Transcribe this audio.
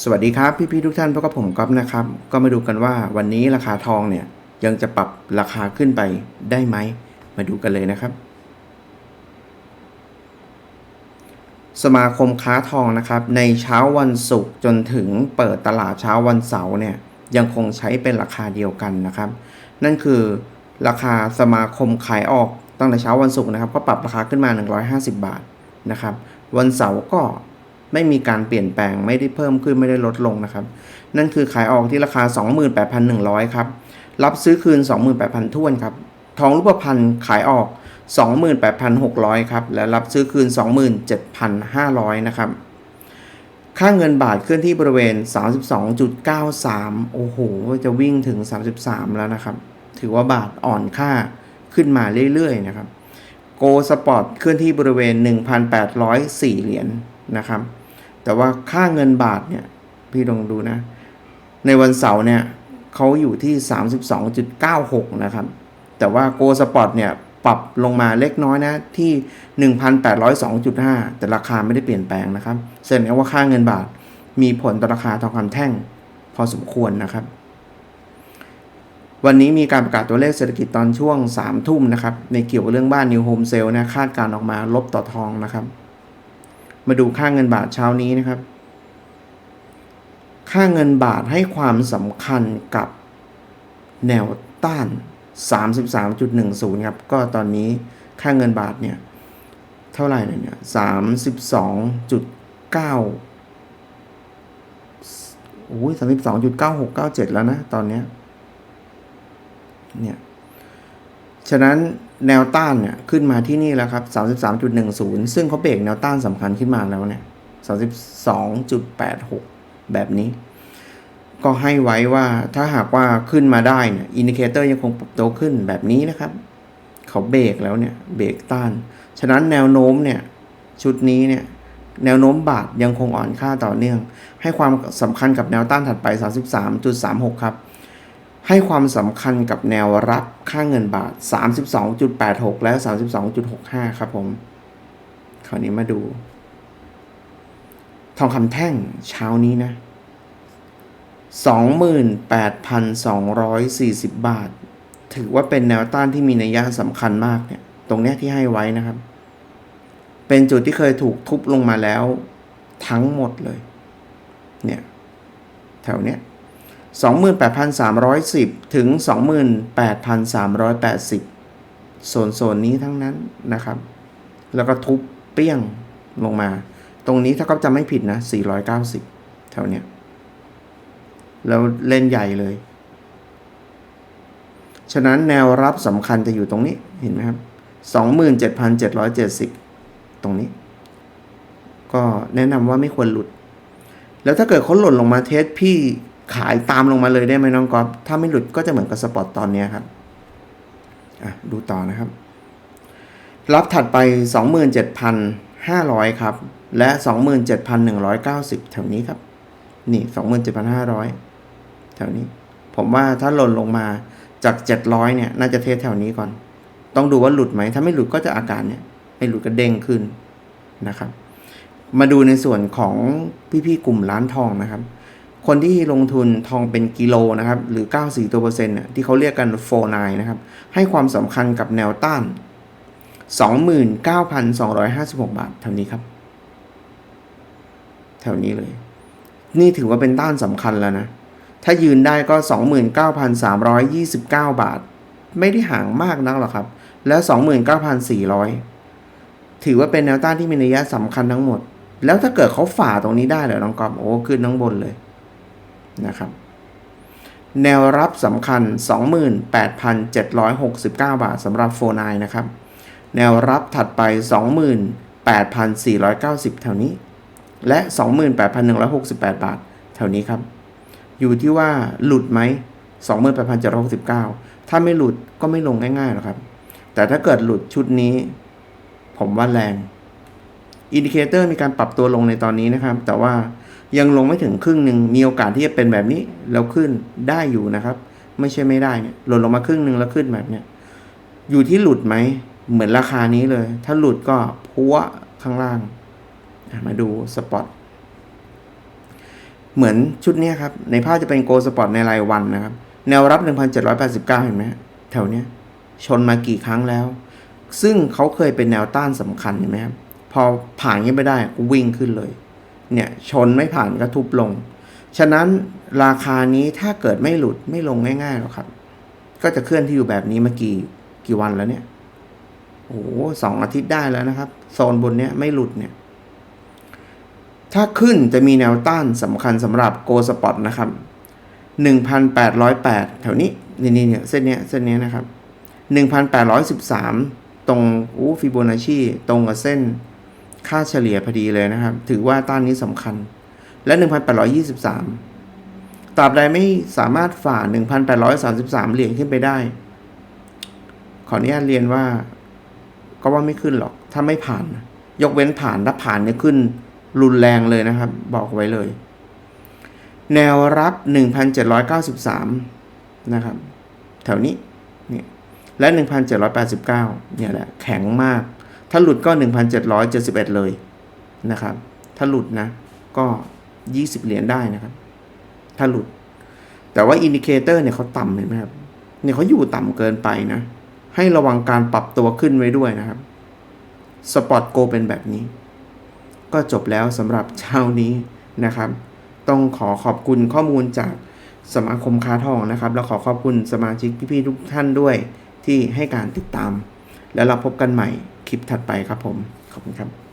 สวัสดีครับพี่ๆทุกท่านพบกับผมก๊อฟนะครับ ก็มาดูกันว่าวันนี้ราคาทองเนี่ยยังจะปรับราคาขึ้นไปได้ไหม มาดูกันเลยนะครับ สมาคมค้าทองนะครับ ในเช้าวันศุกร์จนถึงเปิดตลาดเช้าวันเสาร์เนี่ยยังคงใช้เป็นราคาเดียวกันนะครับ นั่นคือราคาสมาคมขายออกตั้งแต่เช้าวันศุกร์นะครับ ก็ปรับราคาขึ้นมา 150 บาทนะครับ วันเสาร์ก็ ไม่มีการเปลี่ยนแปลงไม่ได้เพิ่มขึ้นไม่ได้ลดลงนะครับ นั่นคือขายออกที่ราคา 28,100 ครับ รับซื้อคืน 28,000ท้วนครับ ทองรูปพรรณขายออก 28,600 ครับ และรับซื้อคืน 27,500 นะครับ ค่าเงินบาทเคลื่อนที่บริเวณ 32.93 โอ้โห จะวิ่งถึง 33 แล้วนะครับ ถือว่าบาทอ่อนค่าขึ้นมาเรื่อยๆนะครับโกสปอร์ตเคลื่อนที่บริเวณ 1,804 เหรียญนะครับ แต่ว่าค่าเงินบาทเนี่ย พี่ลองดูนะ ในวันเสาร์เนี่ยเขาอยู่ที่ 32.96 นะครับ แต่ว่าโกสปอร์ตเนี่ยปรับลงมาเล็กน้อยนะที่ 1,802.5 แต่ราคาไม่ได้เปลี่ยนแปลงนะครับแสดงว่าค่าเงินบาทมีผลต่อราคาทองคำแท่งพอสมควรนะครับ วันนี้มีการประกาศตัวเลขเศรษฐกิจตอนช่วง 3 ทุ่มนะครับ ในเกี่ยวกับเรื่องบ้าน New Home Sale นะคาดการณ์ออกมาลบต่อทองนะครับ มาดูค่าเงินบาทเช้านี้นะครับ ค่าเงินบาทให้ความสำคัญกับแนวต้าน 33.10 ครับ ก็ตอนนี้ค่าเงินบาทเนี่ย เท่าไหร่เนี่ย32.9โอ้ย32.9697แล้วนะ ตอนเนี้ยเนี่ย ฉะนั้นแนวต้านเนี่ยขึ้นมาที่นี่แล้วครับ 33.10 ซึ่งเขาเบรกแนวต้านสำคัญขึ้นมาแล้วเนี่ย32.86 แบบนี้ ก็ให้ไว้ว่าถ้าหากว่าขึ้นมาได้เนี่ยอินดิเคเตอร์ยังคงปรับตัวขึ้นแบบนี้นะครับ เขาเบรกแล้วเนี่ยเบรกต้าน ฉะนั้นแนวโน้มเนี่ยชุดนี้เนี่ยแนวโน้มบาทยังคงอ่อนค่าต่อเนื่อง ให้ความสำคัญกับแนวต้านถัดไป 33.36 ครับ ให้ความสำคัญกับแนวรับค่าเงินบาท 32.86 และ 32.65 ครับผม คราวนี้มาดู ทองคำแท่งเช้านี้นะ 28,240 บาท ถือว่าเป็นแนวต้านที่มีนัยยะสำคัญมากเนี่ย ตรงเนี้ยที่ให้ไว้นะครับ เป็นจุดที่เคยถูกทุบลงมาแล้วทั้งหมดเลย เนี่ย แถวเนี้ย 28,310 ถึง 28,380 โซนโซนนี้ทั้งนั้นนะครับ แล้วก็ทุบเปี้ยงลงมา ตรงนี้ถ้าก็จะไม่ผิดนะ 490 แถวเนี้ย แล้วเล่นใหญ่เลย ฉะนั้นแนวรับสำคัญจะอยู่ตรงนี้ เห็นไหมครับ 27,770 ตรงนี้ ก็แนะนำว่าไม่ควรหลุด แล้วถ้าเกิดเขาหล่นลงมาเทสพี่ ขายตามลงมาเลยได้ไหมน้องกอล์ฟถ้าไม่หลุดก็จะเหมือนกับสปอร์ตตอนนี้ครับอะดูต่อนะครับ รับถัดไป 27,500 ครับ และ 27,190 แถวนี้ครับ นี่ 27,500 แถวนี้ ผมว่าถ้าหล่นลงมาจาก 700 เนี่ย น่าจะเทสแถวนี้ก่อน ต้องดูว่าหลุดไหม ถ้าไม่หลุดก็จะอาการเนี่ย ไม่หลุดก็เด้งขึ้นนะครับ มาดูในส่วนของพี่ๆกลุ่มร้านทองนะครับ คนที่ลงทุนทองเป็นกิโลนะครับ หรือ 94ตัวเปอร์เซ็นต์เนี่ยที่เขาเรียกกันโฟนายนะครับ ให้ความสำคัญกับแนวต้าน 29,256 บาทแถวนี้ครับ แถวนี้เลย นี่ถือว่าเป็นต้านสำคัญแล้วนะ ถ้ายืนได้ก็ 29,329 บาท ไม่ได้ห่างมากนักหรอกครับ แล้ว 29,400 ถือว่าเป็นแนวต้านที่มีนัยยะสำคัญทั้งหมดแล้วถ้าเกิดเขาฝ่าตรงนี้ได้เหรอน้องกอล์ฟโอ้ขึ้นทั้งบนเลย นะครับ แนวรับสำคัญ 28,769 บาทสำหรับโฟนายนะครับ แนวรับถัดไป 28,490 แถวนี้ และ 28,168 บาท แถวนี้ครับ อยู่ที่ว่าหลุดไหม 28,769 ถ้าไม่หลุดก็ไม่ลงง่ายๆหรอกครับ แต่ถ้าเกิดหลุดชุดนี้ ผมว่าแรงอินดิเคเตอร์มีการปรับตัวลงในตอนนี้นะครับ แต่ว่า ยังลงไม่ถึงครึ่งหนึ่งมีโอกาสที่จะเป็นแบบนี้แล้วขึ้นได้อยู่นะครับ ไม่ใช่ไม่ได้เนี่ยหล่นลงมาครึ่งหนึ่งแล้วขึ้นแบบเนี้ยอยู่ที่หลุดไหมเหมือนราคานี้เลย ถ้าหลุดก็พัวข้างล่าง มาดูสปอตเหมือนชุดนี้ครับ ในภาพจะเป็นโกลสปอตในรายวันนะครับ แนวรับ 1,789 เห็นไหมแถวเนี้ยชนมากี่ครั้งแล้ว ซึ่งเขาเคยเป็นแนวต้านสำคัญเห็นไหมครับพอผ่านนี้ไปได้ก็วิ่งขึ้นเลย เนี่ยชนไม่ผ่านก็ทุบลง ฉะนั้นราคานี้ถ้าเกิดไม่หลุดไม่ลงง่ายๆหรอกครับ ก็จะเคลื่อนที่อยู่แบบนี้มากี่กี่วันแล้วเนี่ยโอ้โหสองอาทิตย์ได้แล้วนะครับ โซนบนเนี้ยไม่หลุดเนี่ย ถ้าขึ้นจะมีแนวต้านสำคัญสำหรับโกสปอตนะครับ1,808 แถวนี้นี่นี่เนี่ยเส้นเนี้ยเส้นเนี้ยนะครับ 1,813 ตรงอู้ฟิโบนัชชีตรงกับเส้น ค่าเฉลี่ยพอดีเลยนะครับ ถือว่าต้านนี้สำคัญ และ 1,823ตราบใดไม่สามารถฝ่า 1,833 เหรียญขึ้นไปได้ ขออนุญาตเรียนว่า ก็ว่าไม่ขึ้นหรอก ถ้าไม่ผ่าน ยกเว้นผ่านถ้าผ่านเนี่ยขึ้น รุนแรงเลยนะครับ บอกไว้เลย แนวรับ 1,793 นะครับ แถวนี้เนี่ยและ 1,789 เนี่ยแหละ แข็งมาก ถ้าหลุดก็ 1,771 เลยนะครับ ถ้าหลุดนะ ก็ 20 เหรียญได้นะครับ ถ้าหลุด แต่ว่าอินดิเคเตอร์เนี่ยเขาต่ำเห็นไหมครับ เนี่ยเขาอยู่ต่ำเกินไปนะ ให้ระวังการปรับตัวขึ้นไว้ด้วยนะครับ สปอตโกเป็นแบบนี้ ก็จบแล้วสำหรับเช้านี้นะครับ ต้องขอขอบคุณข้อมูลจากสมาคมค้าทองนะครับ แล้วขอขอบคุณสมาชิกพี่ๆทุกท่านด้วยที่ให้การติดตาม แล้วเราพบกันใหม่ คลิปถัดไปครับผม ขอบคุณครับ